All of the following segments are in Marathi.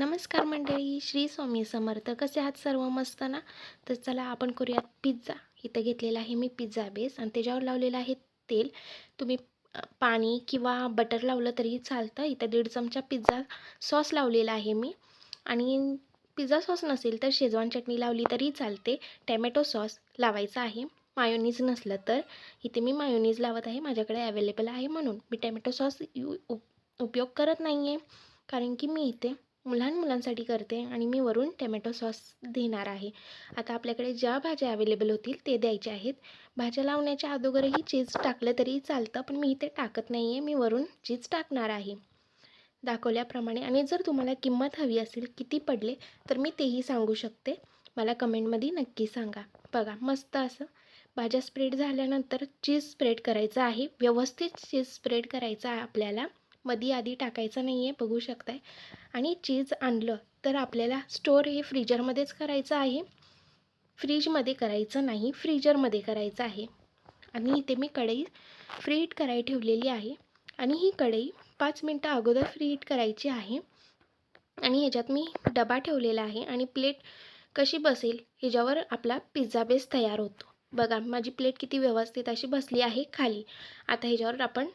नमस्कार मंडळी श्री स्वामी समर्थ. कसे आहात सर्व? मस्त ना? तर चला आपण करूयात पिझ्झा इथं घेतलेला आहे मी पिझ्झा बेस आणि त्याच्यावर लावलेलं आहे तेल. तुम्ही पाणी किंवा बटर लावलं तरी चालतं. इथं दीड चमचा पिझ्झा सॉस लावलेला आहे मी. आणि पिझ्झा सॉस नसेल तर शेजवान चटणी लावली तरी चालते. टॅमॅटो सॉस लावायचा आहे. मायोनीज नसलं तर. इथे मी मायोनीज लावत आहे. माझ्याकडे अवेलेबल आहे म्हणून. मी टॅमॅटो सॉस यू उप उपयोग करत नाही आहे कारण की मी इथे लहान मुलांसाठी करते आणि मी वरून टॅमॅटो सॉस देणार आहे. आता आपल्याकडे ज्या भाज्या अवेलेबल होतील ते द्यायचे आहेत. भाज्या लावण्याच्या अगोदरही चीज टाकलं तरी चालतं पण मी इथे टाकत नाही आहे मी वरून चीज टाकणार आहे. दाखवल्याप्रमाणे आणि जर तुम्हाला किंमत हवी असेल किती पडले तर मी तेही सांगू शकते. मला कमेंटमध्ये नक्की सांगा. बघा मस्त असं भाज्या स्प्रेड झाल्यानंतर चीज स्प्रेड करायचं आहे. व्यवस्थित चीज स्प्रेड करायचं आहे आपल्याला. मधी आधी टाकायचं नाही आहे बघू शकताय. आणि चीज आणलं तर आपल्याला स्टोअर हे फ्रीजरमध्येच करायचं आहे. फ्रीजमध्ये करायचं नाही फ्रीजरमध्ये करायचं आहे. आणि इथे मी कढई फ्री हीट करायला ठेवलेली आहे. आणि ही कढई पाच मिनटं अगोदर फ्री हीट करायची आहे. आणि ह्याच्यात मी डबा ठेवलेला आहे आणि प्लेट कशी बसेल ह्याच्यावर आपला पिझ्झा बेस तयार होतो. बघा माझी प्लेट किती व्यवस्थित अशी बसली आहे खाली. आता ह्याच्यावर आपण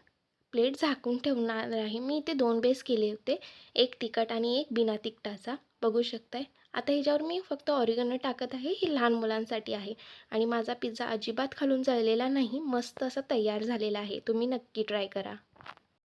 प्लेट झाकून ठेवणार आहे. मी इथे दोन बेस केले होते. एक तिखट आणि एक बिना तिखटाचा. बघू शकताय? आता ह्याच्यावर मी फक्त ऑरिगनो टाकत आहे. ही लहान मुलांसाठी आहे. आणि माझा पिझ्झा अजिबात खालून जळलेला नाही. मस्त असा तयार झालेला आहे. तुम्ही नक्की ट्राय करा.